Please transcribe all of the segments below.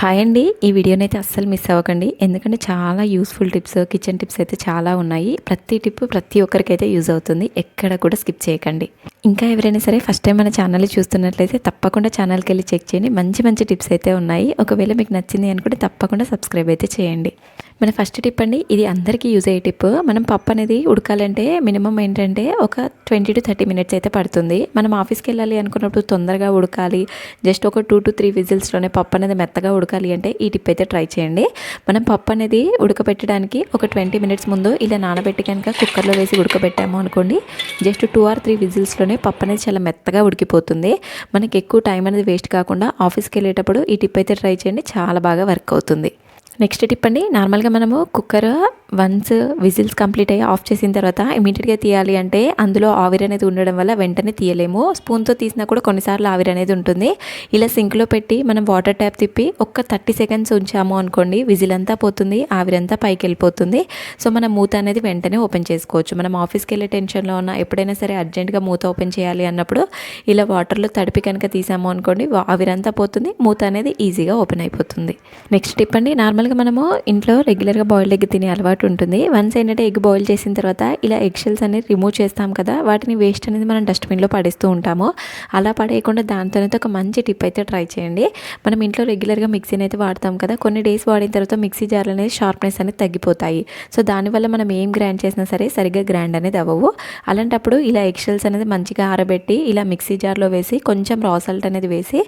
Hi అండి. ఈ వీడియోని అయితే అస్సలు మిస్ అవ్వకండి. ఎందుకంటే చాలా యూస్ఫుల్ టిప్స్ కిచెన్ టిప్స్ అయితే చాలా ఉన్నాయి. ప్రతి టిప్ ప్రతి ఒక్కరికైతే యూజ్ అవుతుంది. ఎక్కడ కూడా స్కిప్ చేయకండి. ఇంకా ఎవరైనా సరే ఫస్ట్ టైం మన ఛానల్ చూస్తున్నట్లయితే తప్పకుండా ఛానల్కి వెళ్ళి చెక్ చేయండి. మంచి మంచి టిప్స్ అయితే ఉన్నాయి. ఒకవేళ మీకు నచ్చింది అనుకుంటే తప్పకుండా సబ్స్క్రైబ్ అయితే చేయండి. మన ఫస్ట్ టిప్ అండి ఇది అందరికీ యూజ్ అయ్యే టిప్. మనం పప్పు అనేది ఉడకాలంటే మినిమం ఏంటంటే ఒక ట్వంటీ టు థర్టీ మినిట్స్ అయితే పడుతుంది. మనం ఆఫీస్కి వెళ్ళాలి అనుకున్నప్పుడు తొందరగా ఉడకాలి. జస్ట్ ఒక టూ టు త్రీ విజిల్స్లోనే పప్పు అనేది మెత్తగా ఉడకాలి అంటే ఈ టిప్ అయితే ట్రై చేయండి. మనం పప్పు అనేది ఉడకబెట్టడానికి ఒక ట్వంటీ మినిట్స్ ముందు ఇలా నానబెట్టి కనుక కుక్కర్లో వేసి ఉడకబెట్టాము అనుకోండి జస్ట్ టూ ఆర్ త్రీ విజిల్స్లోనే పప్పు అనేది చాలా మెత్తగా ఉడికిపోతుంది. మనకి ఎక్కువ టైం అనేది వేస్ట్ కాకుండా ఆఫీస్కి వెళ్ళేటప్పుడు ఈ టిప్ అయితే ట్రై చేయండి చాలా బాగా వర్క్ అవుతుంది. నెక్స్ట్ టిప్ అండి నార్మల్గా మనము కుక్కర్ వన్స్ విజిల్స్ కంప్లీట్ అయ్యి ఆఫ్ చేసిన తర్వాత ఇమీడియట్గా తీయాలి అంటే అందులో ఆవిరి అనేది ఉండడం వల్ల వెంటనే తీయలేము. స్పూన్తో తీసినా కూడా కొన్నిసార్లు ఆవిరి అనేది ఉంటుంది. ఇలా సింక్లో పెట్టి మనం వాటర్ ట్యాప్ తిప్పి ఒక్క థర్టీ సెకండ్స్ ఉంచాము అనుకోండి విజిల్ అంతా పోతుంది ఆవిరంతా పైకి వెళ్ళిపోతుంది. సో మనం మూత అనేది వెంటనే ఓపెన్ చేసుకోవచ్చు. మనం ఆఫీస్కి వెళ్ళే టెన్షన్లో ఉన్న ఎప్పుడైనా సరే అర్జెంట్గా మూత ఓపెన్ చేయాలి అన్నప్పుడు ఇలా వాటర్లో తడిపి కనుక తీసాము అనుకోండి ఆవిరంతా పోతుంది మూత అనేది ఈజీగా ఓపెన్ అయిపోతుంది. నెక్స్ట్ టిప్ అండి నార్మల్గా మనము ఇంట్లో రెగ్యులర్గా బాయిల్డ్ ఎగ్ తినే అలవాటు ఉంటుంది. వన్స్ ఏంటంటే ఎగ్ బాయిల్ చేసిన తర్వాత ఇలా ఎగ్ షెల్స్ అనేది రిమూవ్ చేస్తాం కదా వాటిని వేస్ట్ అనేది మనం డస్ట్బిన్లో పడేస్తూ ఉంటాము. అలా పడేయకుండా దాంతోనైతే ఒక మంచి టిప్ అయితే ట్రై చేయండి. మనం ఇంట్లో రెగ్యులర్గా మిక్సీని అయితే వాడతాం కదా కొన్ని డేస్ వాడిన తర్వాత మిక్సీ జార్లు అనేది షార్ప్నెస్ అనేది తగ్గిపోతాయి. సో దానివల్ల మనం ఏం గ్రైండ్ చేసినా సరే సరిగ్గా గ్రైండ్ అనేది అవ్వవు. అలాంటప్పుడు ఇలా ఎగ్ షెల్స్ అనేది మంచిగా ఆరబెట్టి ఇలా మిక్సీ జార్లో వేసి కొంచెం రాసల్ట్ అనేది వేసి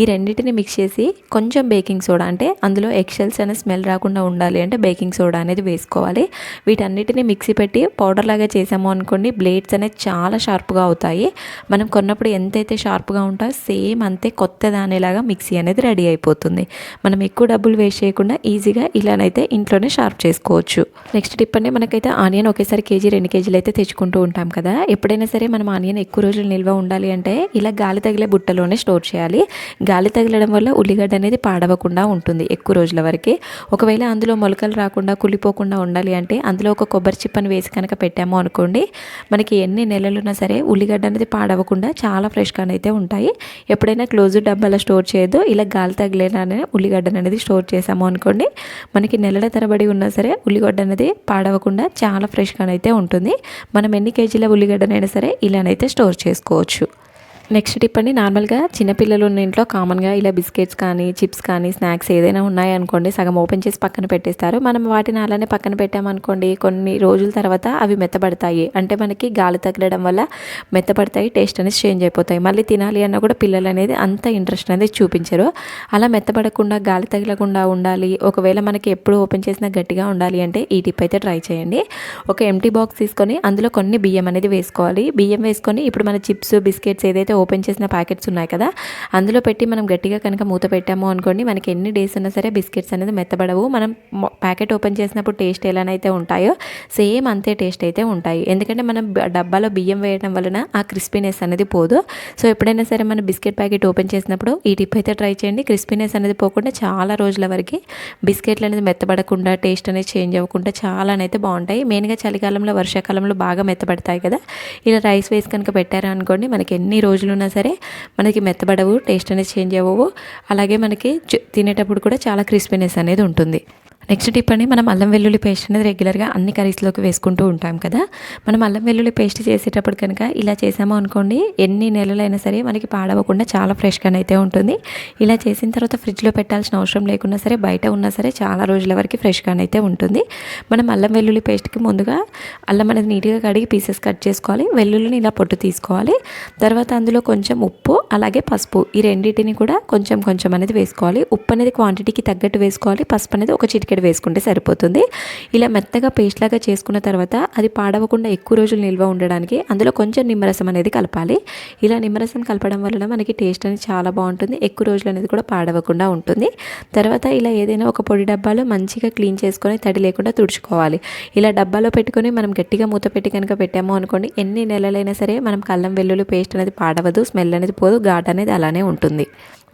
ఈ రెండింటిని మిక్స్ చేసి కొంచెం బేకింగ్ సోడా అంటే అందులో ఎగ్ షెల్స్ అనేది స్మెల్ రాకుండా ఉండాలి అంటే బేకింగ్ సోడా అనేది వేసుకోవాలి. వీటన్నిటిని మిక్సీ పెట్టి పౌడర్ లాగా చేసాము అనుకోండి బ్లేడ్స్ అనేది చాలా షార్ప్గా అవుతాయి. మనం కొన్నప్పుడు ఎంతైతే షార్ప్గా ఉంటాయో సేమ్ అంతే కొత్త దానిలాగా మిక్సీ అనేది రెడీ అయిపోతుంది. మనం ఎక్కువ డబ్బులు వేస్ట్ చేయకుండా ఈజీగా ఇలానైతే ఇంట్లోనే షార్ప్ చేసుకోవచ్చు. నెక్స్ట్ టిప్ అంటే మనకైతే ఆనియన్ ఒకేసారి కేజీ రెండు కేజీలు అయితే తెచ్చుకుంటూ ఉంటాం కదా. ఎప్పుడైనా సరే మనం ఆనియన్ ఎక్కువ రోజులు నిల్వ ఉండాలి అంటే ఇలా గాలి తగిలే బుట్టలోనే స్టోర్ చేయాలి. గాలి తగలడం వల్ల ఉల్లిగడ్డ అనేది పాడవకుండా ఉంటుంది ఎక్కువ రోజుల వరకు. ఒకవేళ అందులో మొలకలు రాకుండా కులిపోకుండా ఉండాలి అంటే అందులో ఒక కొబ్బరి చిప్పని వేసి కనుక పెట్టాము అనుకోండి మనకి ఎన్ని నెలలున్నా సరే ఉల్లిగడ్డ అనేది పాడవకుండా చాలా ఫ్రెష్గా అయితే ఉంటాయి. ఎప్పుడైనా క్లోజ్ డబ్బాలో స్టోర్ చేయొద్దు ఇలా గాలి తగిలేలానే ఉల్లిగడ్డ అనేది స్టోర్ చేసాము అనుకోండి మనకి నెలల తరబడి ఉన్నా సరే ఉల్లిగడ్డ అనేది పాడవకుండా చాలా ఫ్రెష్గా అయితే ఉంటుంది. మనం ఎన్ని కేజీల ఉల్లిగడ్డనైనా సరే ఇలానైతే స్టోర్ చేసుకోవచ్చు. నెక్స్ట్ టిప్ అండి నార్మల్గా చిన్నపిల్లలు ఉన్న ఇంట్లో కామన్గా ఇలా బిస్కెట్స్ కానీ చిప్స్ కానీ స్నాక్స్ ఏదైనా ఉన్నాయనుకోండి సగం ఓపెన్ చేసి పక్కన పెట్టేస్తారు. మనం వాటిని అలానే పక్కన పెట్టామనుకోండి కొన్ని రోజుల తర్వాత అవి మెత్తబడతాయి. అంటే మనకి గాలి తగలడం వల్ల మెత్తబడతాయి టేస్ట్ అనేది చేంజ్ అయిపోతాయి. మళ్ళీ తినాలి అన్న కూడా పిల్లలు అనేది అంత ఇంట్రెస్ట్ అనేది చూపించరు. అలా మెత్తబడకుండా గాలి తగలకుండా ఉండాలి. ఒకవేళ మనకి ఎప్పుడు ఓపెన్ చేసినా గట్టిగా ఉండాలి అంటే ఈ టిప్ అయితే ట్రై చేయండి. ఒక ఎంటీ బాక్స్ తీసుకొని అందులో కొన్ని బియ్యం అనేది వేసుకోవాలి. బియ్యం వేసుకొని ఇప్పుడు మన చిప్స్ బిస్కెట్స్ ఏదైతే ఓపెన్ చేసిన ప్యాకెట్స్ ఉన్నాయి కదా అందులో పెట్టి మనం గట్టిగా కనుక మూత పెట్టాము అనుకోండి మనకి ఎన్ని డేస్ ఉన్నా సరే బిస్కెట్స్ అనేది మెత్తబడవు. మనం ప్యాకెట్ ఓపెన్ చేసినప్పుడు టేస్ట్ ఎలానైతే ఉంటాయో సేమ్ అంతే టేస్ట్ అయితే ఉంటాయి. ఎందుకంటే మనం డబ్బాలో బియ్యం వేయడం వలన ఆ క్రిస్పీనెస్ అనేది పోదు. సో ఎప్పుడైనా సరే మన బిస్కెట్ ప్యాకెట్ ఓపెన్ చేసినప్పుడు ఈ టిప్ అయితే ట్రై చేయండి. క్రిస్పీనెస్ అనేది పోకుండా చాలా రోజుల వరకు బిస్కెట్లు అనేది మెత్తబడకుండా టేస్ట్ అనేది చేంజ్ అవ్వకుండా చాలానైతే బాగుంటాయి. మెయిన్గా చలికాలంలో వర్షాకాలంలో బాగా మెత్తబడతాయి కదా. ఇలా రైస్ వేసి కనుక పెట్టారు అనుకోండి మనకి ఎన్ని రోజులు ఉన్నా సరే మనకి మెత్తబడవు టేస్ట్ అనేది చేంజ్ అవ్వవు. అలాగే మనకి తినేటప్పుడు కూడా చాలా క్రిస్పీనెస్ అనేది ఉంటుంది. నెక్స్ట్ టిప్ అండి మనం అల్లం వెల్లుల్లి పేస్ట్ అనేది రెగ్యులర్గా అన్ని కర్రీస్లోకి వేసుకుంటూ ఉంటాం కదా. మనం అల్లం వెల్లుల్లి పేస్ట్ చేసేటప్పుడు కనుక ఇలా చేసాము అనుకోండి ఎన్ని నెలలైనా సరే మనకి పాడవకుండా చాలా ఫ్రెష్గా అయితే ఉంటుంది. ఇలా చేసిన తర్వాత ఫ్రిడ్జ్లో పెట్టాల్సిన అవసరం లేకున్నా సరే బయట ఉన్నా సరే చాలా రోజుల వరకు ఫ్రెష్గా అయితే ఉంటుంది. మనం అల్లం వెల్లుల్లి పేస్ట్కి ముందుగా అల్లం అనేది నీట్గా కడిగి పీసెస్ కట్ చేసుకోవాలి వెల్లుల్లిని ఇలా పొట్టు తీసుకోవాలి. తర్వాత అందులో కొంచెం ఉప్పు అలాగే పసుపు ఈ రెండింటిని కూడా కొంచెం కొంచెం అనేది వేసుకోవాలి. ఉప్పు అనేది క్వాంటిటీకి తగ్గట్టు వేసుకోవాలి పసుపు అనేది ఒక చిటికెడు వేసుకుంటే సరిపోతుంది. ఇలా మెత్తగా పేస్ట్ లాగా చేసుకున్న తర్వాత అది పాడవకుండా ఎక్కువ రోజులు నిల్వ ఉండడానికి అందులో కొంచెం నిమ్మరసం అనేది కలపాలి. ఇలా నిమ్మరసం కలపడం వలన మనకి టేస్ట్ అనేది చాలా బాగుంటుంది. ఎక్కువ రోజులు అనేది కూడా పాడవకుండా ఉంటుంది. తర్వాత ఇలా ఏదైనా ఒక పొడి డబ్బాలో మంచిగా క్లీన్ చేసుకొని తడి లేకుండా తుడుచుకోవాలి. ఇలా డబ్బాలో పెట్టుకొని మనం గట్టిగా మూత పెట్టి కనుక పెట్టాము అనుకోండి ఎన్ని నెలలైనా సరే మనం కల్లం వెల్లుల్లి పేస్ట్ అనేది పాడవదు స్మెల్ అనేది పోదు ఘాట్ అనేది అలానే ఉంటుంది.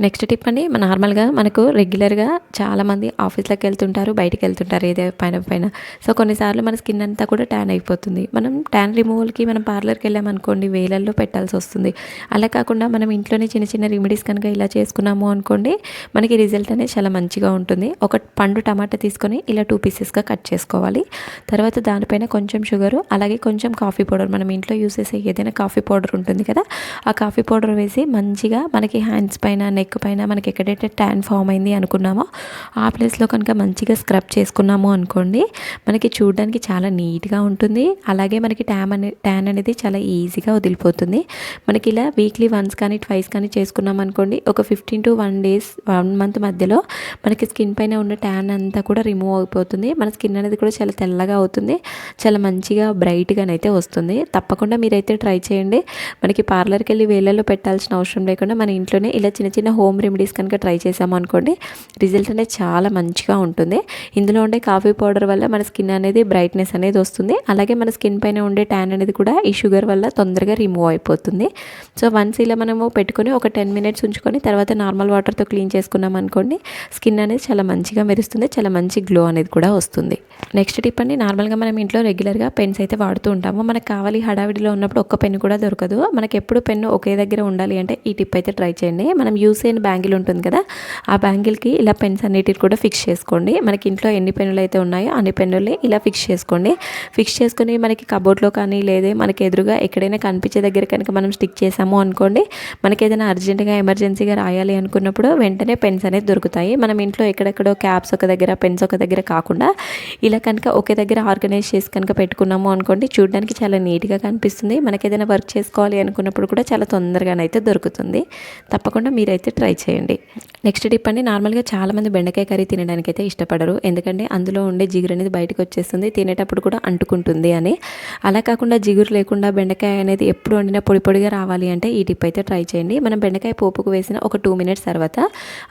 నెక్స్ట్ టిప్ అండి మన నార్మల్గా మనకు రెగ్యులర్గా చాలామంది ఆఫీస్లోకి వెళ్తుంటారు బయటికి వెళ్తుంటారు ఏదే పైన పైన. సో కొన్నిసార్లు మన స్కిన్ అంతా కూడా ట్యాన్ అయిపోతుంది. మనం ట్యాన్ రిమూవల్కి మనం పార్లర్కి వెళ్ళామనుకోండి వేలల్లో పెట్టాల్సి వస్తుంది. అలా కాకుండా మనం ఇంట్లోనే చిన్న చిన్న రెమెడీస్ కనుక ఇలా చేసుకున్నాము అనుకోండి మనకి రిజల్ట్ అనేది చాలా మంచిగా ఉంటుంది. ఒక పండు టమాటా తీసుకొని ఇలా టూ పీసెస్గా కట్ చేసుకోవాలి. తర్వాత దానిపైన కొంచెం షుగరు అలాగే కొంచెం కాఫీ పౌడర్. మనం ఇంట్లో యూస్ చేసే ఏదైనా కాఫీ పౌడర్ ఉంటుంది కదా ఆ కాఫీ పౌడర్ వేసి మంచిగా మనకి హ్యాండ్స్ పైన నెక్ నెక్ పైన మనకి ఎక్కడైతే ట్యాన్ ఫామ్ అయింది అనుకున్నామో ఆ ప్లేస్లో కనుక మంచిగా స్క్రబ్ చేసుకున్నాము అనుకోండి మనకి చూడడానికి చాలా నీట్గా ఉంటుంది. అలాగే మనకి ట్యాన్ అనే ట్యాన్ అనేది చాలా ఈజీగా వదిలిపోతుంది. మనకి ఇలా వీక్లీ వన్స్ కానీ ట్వైస్ కానీ చేసుకున్నాం అనుకోండి ఒక fifteen to one days one month మధ్యలో మనకి స్కిన్ పైన ఉన్న ట్యాన్ అంతా కూడా రిమూవ్ అయిపోతుంది. మన స్కిన్ అనేది కూడా చాలా తెల్లగా అవుతుంది. చాలా మంచిగా బ్రైట్గానైతే వస్తుంది. తప్పకుండా మీరైతే ట్రై చేయండి. మనకి పార్లర్కి వెళ్ళి వేళ్ళలో పెట్టాల్సిన అవసరం లేకుండా మన ఇంట్లోనే ఇలా చిన్న చిన్న హోమ్ రెమెడీస్ కనుక ట్రై చేసాము అనుకోండి రిజల్ట్ అనేది చాలా మంచిగా ఉంటుంది. ఇందులో ఉండే కాఫీ పౌడర్ వల్ల మన స్కిన్ అనేది బ్రైట్నెస్ అనేది వస్తుంది. అలాగే మన స్కిన్ పైన ఉండే ట్యాన్ అనేది కూడా ఈ షుగర్ వల్ల తొందరగా రిమూవ్ అయిపోతుంది. సో వన్స్ ఇలా మనము పెట్టుకొని ఒక టెన్ మినిట్స్ ఉంచుకొని తర్వాత నార్మల్ వాటర్తో క్లీన్ చేసుకున్నాం అనుకోండి స్కిన్ అనేది చాలా మంచిగా మెరుస్తుంది చాలా మంచి గ్లో అనేది కూడా వస్తుంది. నెక్స్ట్ టిప్ అండి నార్మల్గా మనం ఇంట్లో రెగ్యులర్గా పెన్స్ అయితే వాడుతూ ఉంటాము. మనకు కావాలి హడావిడిలో ఉన్నప్పుడు ఒక్క పెన్ కూడా దొరకదు. మనకి ఎప్పుడు పెన్ను ఒకే దగ్గర ఉండాలి అంటే ఈ టిప్ అయితే ట్రై చేయండి. మనం యూస్ అయిన బ్యాంగిల్ ఉంటుంది కదా ఆ బ్యాంగిల్కి ఇలా పెన్స్ అన్నిటిని కూడా ఫిక్స్ చేసుకోండి. మనకి ఇంట్లో ఎన్ని పెన్నులు అయితే ఉన్నాయో అన్ని పెన్నుల్ని ఇలా ఫిక్స్ చేసుకోండి. ఫిక్స్ చేసుకుని మనకి కబోర్డ్లో కానీ లేదే మనకి ఎదురుగా ఎక్కడైనా కనిపించే దగ్గర కనుక మనం స్టిక్ చేసాము అనుకోండి మనకి ఏదైనా అర్జెంటుగా ఎమర్జెన్సీగా రాయాలి అనుకున్నప్పుడు వెంటనే పెన్స్ అనేది దొరుకుతాయి. మనం ఇంట్లో ఎక్కడెక్కడో క్యాప్స్ ఒక దగ్గర పెన్స్ ఒక దగ్గర కాకుండా ఇలా కనుక ఒకే దగ్గర ఆర్గనైజ్ చేసి కనుక పెట్టుకున్నాము అనుకోండి చూడడానికి చాలా నీట్గా కనిపిస్తుంది. మనకి ఏదైనా వర్క్ చేసుకోవాలి అనుకున్నప్పుడు కూడా చాలా తొందరగానైతే దొరుకుతుంది. తప్పకుండా మీరైతే ట్రై చేయండి. నెక్స్ట్ టిప్ అండి నార్మల్గా చాలామంది బెండకాయ కర్రీ తినడానికి అయితే ఇష్టపడరు. ఎందుకంటే అందులో ఉండే జిగురు అనేది బయటకు వచ్చేస్తుంది తినేటప్పుడు కూడా అంటుకుంటుంది అని. అలా కాకుండా జిగురు లేకుండా బెండకాయ అనేది ఎప్పుడు వండినా పొడి పొడిగా రావాలి అంటే ఈ టిప్ అయితే ట్రై చేయండి. మనం బెండకాయ పోపుకు వేసిన ఒక టూ మినిట్స్ తర్వాత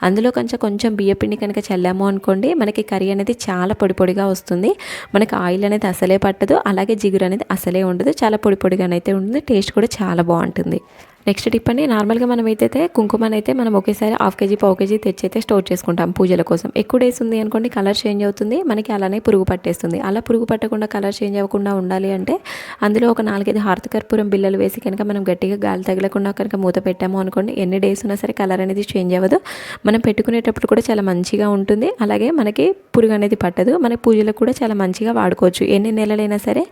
అందులో కొంచెం కొంచెం బియ్యపిండి కనుక చల్లాము అనుకోండి మనకి కర్రీ అనేది చాలా పొడి పొడిగా వస్తుంది. మనకి ఆయిల్ అనేది అసలే పట్టదు అలాగే జిగురు అనేది అసలే ఉండదు చాలా పొడి పొడిగానైతే ఉంటుంది టేస్ట్ కూడా చాలా బాగుంటుంది. నెక్స్ట్ టిప్ అండి నార్మల్గా మనం అయితే కుంకుమని అయితే మనం ఒకేసారి హాఫ్ కేజీ పావు కేజీ తెచ్చి అయితే స్టోర్ చేసుకుంటాం పూజల కోసం. ఎక్కువ డేస్ ఉంది అనుకోండి కలర్ చేంజ్ అవుతుంది మనకి అలానే పురుగు పట్టేస్తుంది. అలా పురుగు పట్టకుండా కలర్ చేంజ్ అవ్వకుండా ఉండాలి అంటే అందులో ఒక నాలుగైదు హారతకర్పూరం బిల్లలు వేసి కనుక మనం గట్టిగా గాలి తగలకుండా కనుక మూత పెట్టాము అనుకోండి ఎన్ని డేస్ ఉన్నా సరే కలర్ అనేది చేంజ్ అవ్వదు. మనం పెట్టుకునేటప్పుడు కూడా చాలా మంచిగా ఉంటుంది. అలాగే మనకి పురుగు అనేది పట్టదు. మన పూజలకు కూడా చాలా మంచిగా వాడుకోవచ్చు. ఎన్ని నెలలైనా సరే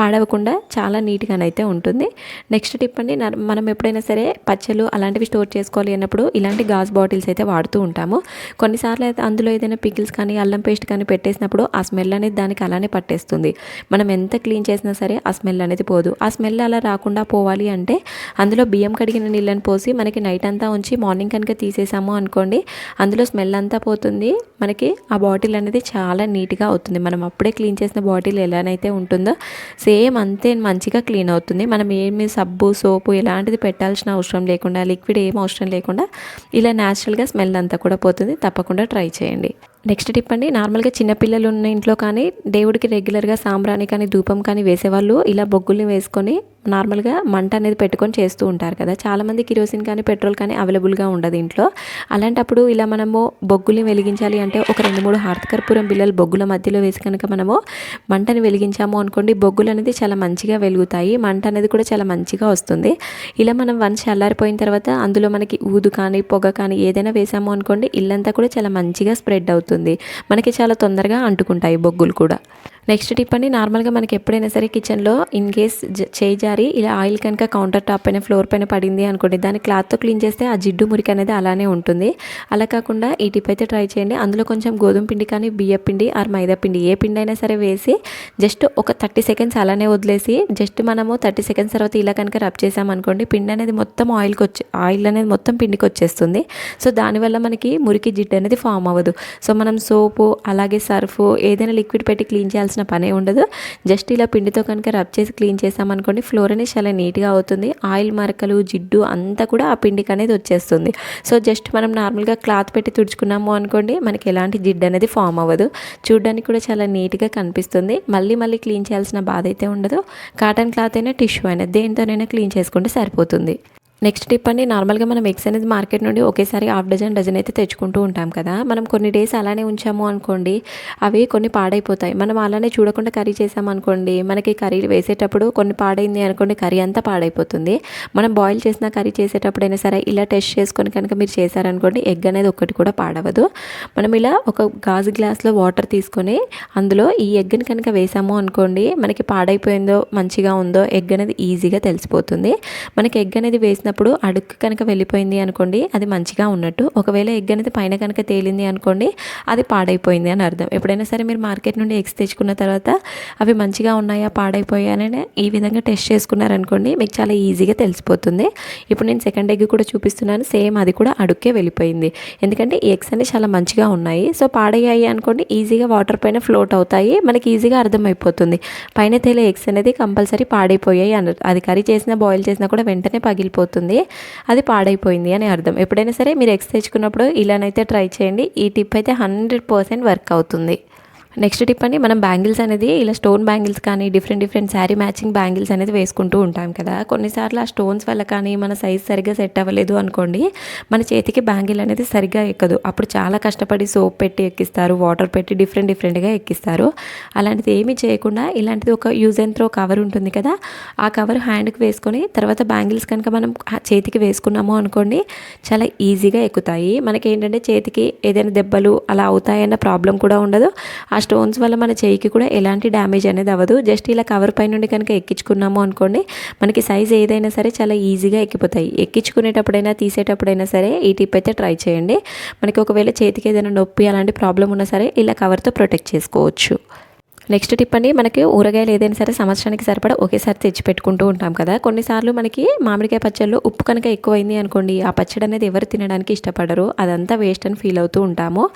పాడవకుండా చాలా నీట్గానైతే ఉంటుంది. నెక్స్ట్ టిప్ అండి మనం ఎప్పుడైనా ఎప్పుడైనా సరే పచ్చళ్ళు అలాంటివి స్టోర్ చేసుకోవాలి అన్నప్పుడు ఇలాంటి గాజు బాటిల్స్ అయితే వాడుతూ ఉంటాము. కొన్నిసార్లు అయితే అందులో ఏదైనా పికిల్స్ కానీ అల్లం పేస్ట్ కానీ పెట్టేసినప్పుడు ఆ స్మెల్ అనేది దానికి అలానే పట్టేస్తుంది. మనం ఎంత క్లీన్ చేసినా సరే ఆ స్మెల్ అనేది పోదు. ఆ స్మెల్ అలా రాకుండా పోవాలి అంటే అందులో బియ్యం కడిగిన నీళ్ళని పోసి మనకి నైట్ అంతా ఉంచి మార్నింగ్ కనుక తీసేసాము అనుకోండి అందులో స్మెల్ అంతా పోతుంది. మనకి ఆ బాటిల్ అనేది చాలా నీట్గా అవుతుంది. మనం అప్పుడే క్లీన్ చేసిన బాటిల్ ఎలానైతే ఉంటుందో సేమ్ అంతే మంచిగా క్లీన్ అవుతుంది. మనం ఏమి సబ్బు సోపు ఎలాంటిది పెట్టాలి పెట్టాల్సిన అవసరం లేకుండా లిక్విడ్ ఏం అవసరం లేకుండా ఇలా న్యాచురల్గా స్మెల్ అంతా కూడా పోతుంది. తప్పకుండా ట్రై చేయండి. నెక్స్ట్ టిప్ అండి నార్మల్గా చిన్నపిల్లలు ఉన్న ఇంట్లో కానీ దేవుడికి రెగ్యులర్గా సాంబ్రాణి కానీ ధూపం కానీ వేసేవాళ్ళు ఇలా బొగ్గుల్ని వేసుకొని నార్మల్గా మంట అనేది పెట్టుకొని చేస్తూ ఉంటారు కదా. చాలామంది కిరోసిన్ కానీ పెట్రోల్ కానీ అవైలబుల్గా ఉండదు ఇంట్లో అలాంటప్పుడు ఇలా మనము బొగ్గుల్ని వెలిగించాలి అంటే ఒక రెండు మూడు హార్తకర్పూరం బిల్లలు బొగ్గుల మధ్యలో వేసి కనుక మనము మంటని వెలిగించాము అనుకోండి బొగ్గులు అనేది చాలా మంచిగా వెలుగుతాయి. మంట అనేది కూడా చాలా మంచిగా వస్తుంది. ఇలా మనం వన్స్ చల్లారిపోయిన తర్వాత అందులో మనకి ఊదు కానీ పొగ కానీ ఏదైనా వేసాము అనుకోండి ఇల్లంతా కూడా చాలా మంచిగా స్ప్రెడ్ అవుతుంది అవుతుంది. మనకి చాలా తొందరగా అంటుకుంటాయి బొగ్గులు కూడా. నెక్స్ట్ టిప్ అండి నార్మల్గా మనకి ఎప్పుడైనా సరే కిచెన్లో ఇన్ కేస్ చేయి జారి ఇలా ఆయిల్ కనుక కౌంటర్ టాప్ పైన ఫ్లోర్ పైన పడింది అనుకోండి దాన్ని క్లాత్తో క్లీన్ చేస్తే ఆ జిడ్డు మురికి అనేది అలానే ఉంటుంది. అలా కాకుండా ఈ టిప్ అయితే ట్రై చేయండి. అందులో కొంచెం గోధుమ పిండి కానీ బియ్య పిండి ఆర్ మైదా పిండి ఏ పిండి అయినా సరే వేసి జస్ట్ ఒక థర్టీ సెకండ్స్ అలానే వదిలేసి జస్ట్ మనము థర్టీ సెకండ్స్ తర్వాత ఇలా కనుక రబ్ చేసామనుకోండి పిండి అనేది మొత్తం ఆయిల్కి వచ్చి ఆయిల్ అనేది మొత్తం పిండికి వచ్చేస్తుంది. సో దానివల్ల మనకి మురికి జిడ్డు అనేది ఫామ్ అవ్వదు. సో మనం సోపు అలాగే సర్ఫ్ ఏదైనా లిక్విడ్ పెట్టి క్లీన్ చేయాల్సిన చేయాల్సిన పనే ఉండదు. జస్ట్ ఇలా పిండితో కనుక రబ్ చేసి క్లీన్ చేసామనుకోండి ఫ్లోర్ అనేది చాలా నీట్గా అవుతుంది. ఆయిల్ మరకలు జిడ్డు అంతా కూడా ఆ పిండికి అనేది వచ్చేస్తుంది. సో జస్ట్ మనం నార్మల్గా క్లాత్ పెట్టి తుడుచుకున్నాము అనుకోండి మనకి ఎలాంటి జిడ్డు అనేది ఫామ్ అవ్వదు. చూడడానికి కూడా చాలా నీట్గా కనిపిస్తుంది. మళ్ళీ మళ్ళీ క్లీన్ చేయాల్సిన బాధ అయితే ఉండదు. కాటన్ క్లాత్ అయినా టిష్యూ అయినా దేనితోనైనా క్లీన్ చేసుకుంటే సరిపోతుంది. నెక్స్ట్ టిప్ అండి నార్మల్గా మనం ఎగ్స్ అనేది మార్కెట్ నుండి ఒకేసారి హాఫ్ డజన్ డజన్ అయితే తెచ్చుకుంటూ ఉంటాం కదా. మనం కొన్ని డేస్ అలానే ఉంచాము అనుకోండి అవి కొన్ని పాడైపోతాయి. మనం అలానే చూడకుండా కర్రీ చేసాము అనుకోండి మనకి కర్రీ వేసేటప్పుడు కొన్ని పాడైంది అనుకోండి కర్రీ అంతా పాడైపోతుంది. మనం బాయిల్ చేసిన కర్రీ చేసేటప్పుడైనా సరే ఇలా టెస్ట్ చేసుకొని కనుక మీరు చేశారనుకోండి ఎగ్ అనేది ఒక్కటి కూడా పాడవదు. మనం ఇలా ఒక గాజు గ్లాస్లో వాటర్ తీసుకొని అందులో ఈ ఎగ్ని కనుక వేసాము అనుకోండి మనకి పాడైపోయిందో మంచిగా ఉందో ఎగ్ అనేది ఈజీగా తెలిసిపోతుంది. మనకి ఎగ్ అనేది వేసిన చేసినప్పుడు అడుక్కు కనుక వెళ్ళిపోయింది అనుకోండి అది మంచిగా ఉన్నట్టు. ఒకవేళ ఎగ్ అనేది పైన కనుక తేలింది అనుకోండి అది పాడైపోయింది అని అర్థం. ఎప్పుడైనా సరే మీరు మార్కెట్ నుండి ఎగ్స్ తెచ్చుకున్న తర్వాత అవి మంచిగా ఉన్నాయా పాడైపోయా అని ఈ విధంగా టెస్ట్ చేసుకున్నారనుకోండి మీకు చాలా ఈజీగా తెలిసిపోతుంది. ఇప్పుడు నేను సెకండ్ ఎగ్ కూడా చూపిస్తున్నాను సేమ్ అది కూడా అడుక్కే వెళ్ళిపోయింది. ఎందుకంటే ఈ ఎగ్స్ అనేవి చాలా మంచిగా ఉన్నాయి. సో పాడయ్యాయి అనుకోండి ఈజీగా వాటర్ పైన ఫ్లోట్ అవుతాయి. మనకి ఈజీగా అర్థమైపోతుంది. పైన తేలే ఎగ్స్ అనేది కంపల్సరీ పాడైపోయాయి అన్నారు. అది కర్రీ చేసినా బాయిల్ చేసినా కూడా వెంటనే పగిలిపోతుంది. అవుతుంది అది పాడైపోయింది అని అర్థం. ఎప్పుడైనా సరే మీరు ఎగ్స్ తెచ్చుకున్నప్పుడు ఇలానైతే ట్రై చేయండి. ఈ టిప్ అయితే హండ్రెడ్ పర్సెంట్ వర్క్ అవుతుంది. నెక్స్ట్ టిప్ అండి మనం బ్యాంగిల్స్ అనేది ఇలా స్టోన్ బ్యాంగిల్స్ కానీ different different sari matching bangles అనేది వేసుకుంటూ ఉంటాం కదా. కొన్నిసార్లు ఆ స్టోన్స్ వల్ల కానీ మన సైజ్ సరిగ్గా సెట్ అవ్వలేదు అనుకోండి మన చేతికి బ్యాంగిల్ అనేది సరిగ్గా ఎక్కదు. అప్పుడు చాలా కష్టపడి సోప్ పెట్టి ఎక్కిస్తారు వాటర్ పెట్టి డిఫరెంట్ డిఫరెంట్గా ఎక్కిస్తారు. అలాంటిది ఏమీ చేయకుండా ఇలాంటిది ఒక యూజ్ అండ్ త్రో కవర్ ఉంటుంది కదా ఆ కవర్ హ్యాండ్కి వేసుకొని తర్వాత బ్యాంగిల్స్ కనుక మనం చేతికి వేసుకున్నాము అనుకోండి చాలా ఈజీగా ఎక్కుతాయి. మనకి ఏంటంటే చేతికి ఏదైనా దెబ్బలు అలా అవుతాయన్న ప్రాబ్లం కూడా ఉండదు. ఆ స్టోన్స్ వల్ల మన చేయికి కూడా ఎలాంటి డ్యామేజ్ అనేది అవ్వదు. జస్ట్ ఇలా కవర్ పై నుండి కనుక ఎక్కించుకున్నాము అనుకోండి మనకి సైజ్ ఏదైనా సరే చాలా ఈజీగా ఎక్కిపోతాయి. ఎక్కించుకునేటప్పుడైనా తీసేటప్పుడైనా సరే ఈ టిప్ అయితే ట్రై చేయండి. మనకి ఒకవేళ చేతికి ఏదైనా నొప్పి అలాంటి ప్రాబ్లం ఉన్నా సరే ఇలా కవర్తో ప్రొటెక్ట్ చేసుకోవచ్చు. నెక్స్ట్ టిప్ అండి మనకి ఊరగాయలు ఏదైనా సరే సంవత్సరానికి సరిపడా ఒకేసారి తెచ్చి పెట్టుకుంటూ ఉంటాం కదా. కొన్నిసార్లు మనకి మామిడికాయ పచ్చళ్ళు ఉప్పు కనుక ఎక్కువైంది అనుకోండి ఆ పచ్చడి అనేది ఎవరు తినడానికి ఇష్టపడరు అదంతా వేస్ట్ అని ఫీల్ అవుతూ ఉంటాము.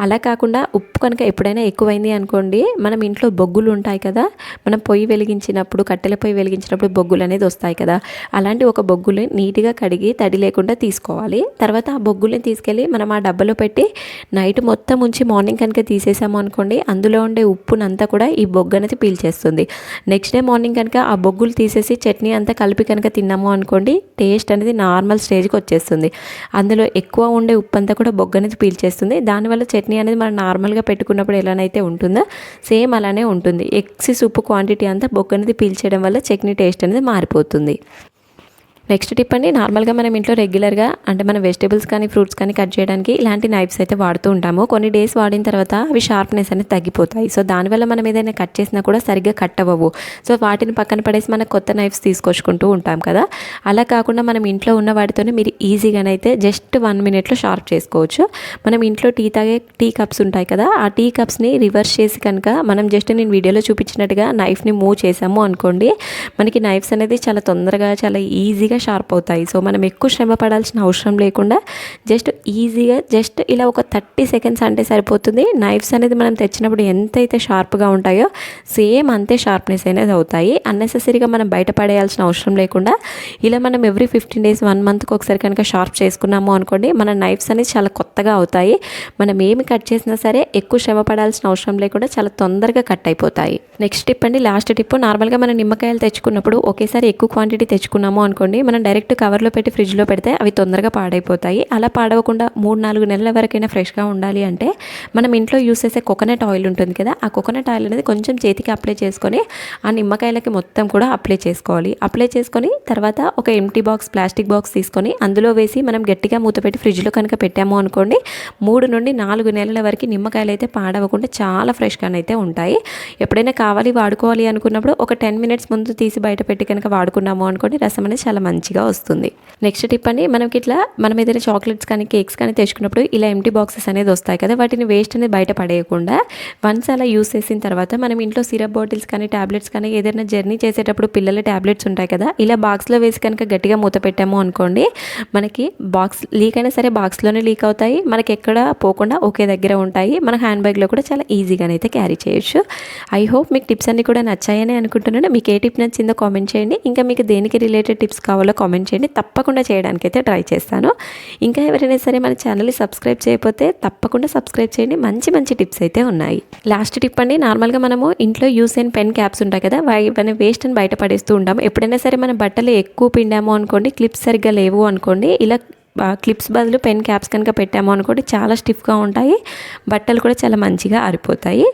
అలా కాకుండా ఉప్పు కనుక ఎప్పుడైనా ఎక్కువైంది అనుకోండి మనం ఇంట్లో బొగ్గులు ఉంటాయి కదా మనం పొయ్యి వెలిగించినప్పుడు కట్టెల పొయ్యి వెలిగించినప్పుడు బొగ్గులు అనేది వస్తాయి కదా. అలాంటి ఒక బొగ్గులు నీట్గా కడిగి తడి లేకుండా తీసుకోవాలి. తర్వాత ఆ బొగ్గుల్ని తీసుకెళ్ళి మనం ఆ డబ్బాలో పెట్టి నైట్ మొత్తం ఉంచి మార్నింగ్ కనుక తీసేసాము అనుకోండి అందులో ఉండే ఉప్పునంతా కూడా ఈ బొగ్గు అనేది పీల్చేస్తుంది. నెక్స్ట్ డే మార్నింగ్ కనుక ఆ బొగ్గులు తీసేసి చట్నీ అంతా కలిపి కనుక తిన్నాము అనుకోండి టేస్ట్ అనేది నార్మల్ స్టేజ్కి వచ్చేస్తుంది. అందులో ఎక్కువ ఉండే ఉప్పు అంతా కూడా బొగ్గు అనేది పీల్చేస్తుంది. దానివల్ల చట్నీ అనేది మనం నార్మల్గా పెట్టుకున్నప్పుడు ఎలానైతే ఉంటుందో సేమ్ అలానే ఉంటుంది. ఎక్సెస్ ఉప్పు క్వాంటిటీ అంతా బొగ్గు అనేది పీల్చేయడం వల్ల చట్నీ టేస్ట్ అనేది మారిపోతుంది. నెక్స్ట్ టిప్ అండి నార్మల్గా మనం ఇంట్లో రెగ్యులర్గా అంటే మన వెజిటేబుల్స్ కానీ ఫ్రూట్స్ కానీ కట్ చేయడానికి ఇలాంటి నైఫ్స్ అయితే వాడుతూ ఉంటాము. కొన్ని డేస్ వాడిన తర్వాత అవి షార్ప్నెస్ అనేది తగ్గిపోతాయి. సో దానివల్ల మనం ఏదైనా కట్ చేసినా కూడా సరిగ్గా కట్ అవ్వవు. సో వాటిని పక్కన పడేసి మనం కొత్త నైఫ్స్ తీసుకొచ్చుకుంటూ ఉంటాం కదా. అలా కాకుండా మనం ఇంట్లో ఉన్న వాటితోనే మీరు ఈజీగానైతే జస్ట్ వన్ మినిట్లో షార్ప్ చేసుకోవచ్చు. మనం ఇంట్లో టీ తాగే టీ కప్స్ ఉంటాయి కదా ఆ టీ కప్స్ని రివర్స్ చేసి కనుక మనం జస్ట్ నేను వీడియోలో చూపించినట్టుగా నైఫ్ని మూవ్ చేసాము అనుకోండి మనకి నైఫ్స్ అనేది చాలా తొందరగా చాలా ఈజీగా ఈజీగా షార్ప్ అవుతాయి. సో మనం ఎక్కువ శ్రమ పడాల్సిన అవసరం లేకుండా జస్ట్ ఈజీగా జస్ట్ ఇలా ఒక థర్టీ సెకండ్స్ అంటే సరిపోతుంది. నైఫ్స్ అనేది మనం తెచ్చినప్పుడు ఎంతైతే షార్ప్గా ఉంటాయో సేమ్ అంతే షార్ప్నెస్ అనేది అవుతాయి. అన్నెసెసరీగా మనం బయట పడేయాల్సిన అవసరం లేకుండా ఇలా మనం ఎవ్రీ ఫిఫ్టీన్ డేస్ వన్ మంత్కి ఒకసారి కనుక షార్ప్ చేసుకున్నాము అనుకోండి మన నైఫ్స్ అనేది చాలా కొత్తగా అవుతాయి. మనం ఏమి కట్ చేసినా సరే ఎక్కువ శ్రమ పడాల్సిన అవసరం లేకుండా చాలా తొందరగా కట్ అయిపోతాయి. నెక్స్ట్ టిప్ అండి లాస్ట్ టిప్ నార్మల్గా మనం నిమ్మకాయలు తెచ్చుకున్నప్పుడు ఒకేసారి ఎక్కువ క్వాంటిటీ తెచ్చుకున్నాము అనుకోండి మనం డైరెక్ట్ కవర్లో పెట్టి ఫ్రిడ్జ్లో పెడితే అవి తొందరగా పాడైపోతాయి. అలా పాడవకుండా మూడు నాలుగు నెలల వరకైనా ఫ్రెష్గా ఉండాలి అంటే మనం ఇంట్లో యూస్ చేసే కోకోనట్ ఆయిల్ ఉంటుంది కదా ఆ కోకోనట్ ఆయిల్ అనేది కొంచెం చేతికి అప్లై చేసుకొని ఆ నిమ్మకాయలకి మొత్తం కూడా అప్లై చేసుకోవాలి. అప్లై చేసుకొని తర్వాత ఒక ఎంటీ బాక్స్ ప్లాస్టిక్ బాక్స్ తీసుకొని అందులో వేసి మనం గట్టిగా మూత పెట్టి ఫ్రిడ్జ్లో కనుక పెట్టాము అనుకోండి మూడు నుండి నాలుగు నెలల వరకు నిమ్మకాయలు అయితే పాడవకుండా చాలా ఫ్రెష్గానైతే ఉంటాయి. ఎప్పుడైనా కావాలి వాడుకోవాలి అనుకున్నప్పుడు ఒక టెన్ మినిట్స్ ముందు తీసి బయట పెట్టి కనుక వాడుకున్నాము అనుకోండి రసం అనేది చాలా మంచి మంచిగా వస్తుంది. నెక్స్ట్ టిప్ అండి మనకి ఇట్లా మనం ఏదైనా చాక్లెట్స్ కానీ కేక్స్ కానీ తెచ్చుకున్నప్పుడు ఇలా ఎంటీ బాక్సెస్ అనేది వస్తాయి కదా వాటిని వేస్ట్ అనేది బయట పడేయకుండా వన్స్ అలా యూస్ చేసిన తర్వాత మనం ఇంట్లో సిరప్ బాటిల్స్ కానీ ట్యాబ్లెట్స్ కానీ ఏదైనా జర్నీ చేసేటప్పుడు పిల్లల ట్యాబ్లెట్స్ ఉంటాయి కదా ఇలా బాక్స్లో వేసి కనుక గట్టిగా మూత పెట్టాము అనుకోండి మనకి బాక్స్ లీక్ అయినా సరే బాక్స్లోనే లీక్ అవుతాయి. మనకి ఎక్కడ పోకుండా ఒకే దగ్గర ఉంటాయి. మన హ్యాండ్ బ్యాగ్లో కూడా చాలా ఈజీగానైతే క్యారీ చేయొచ్చు. ఐ హోప్ మీకు టిప్స్ అన్ని కూడా నచ్చాయని అనుకుంటున్నాను. మీకు ఏ టిప్ నచ్చిందో కామెంట్ చేయండి. ఇంకా మీకు దేనికి రిలేటెడ్ టిప్స్ కావాలో కావాలో కామెంట్ చేయండి. తప్పకుండా చేయడానికి అయితే ట్రై చేస్తాను. ఇంకా ఎవరైనా సరే మన ఛానల్ని సబ్స్క్రైబ్ చేయకపోతే తప్పకుండా సబ్స్క్రైబ్ చేయండి. మంచి మంచి టిప్స్ అయితే ఉన్నాయి. లాస్ట్ టిప్ అండి నార్మల్గా మనము ఇంట్లో యూస్ అయిన పెన్ క్యాప్స్ ఉంటాయి కదా వాటి వేస్ట్ అని బయట పడేస్తూ ఉంటాం ఎప్పుడైనా సరే మన బట్టలు ఎక్కువ పిండాము అనుకోండి క్లిప్స్ సరిగ్గా లేవు అనుకోండి ఇలా క్లిప్స్ బదులు పెన్ క్యాప్స్ కనుక పెట్టాము అనుకోండి చాలా స్టిఫ్గా ఉంటాయి. బట్టలు కూడా చాలా మంచిగా ఆరిపోతాయి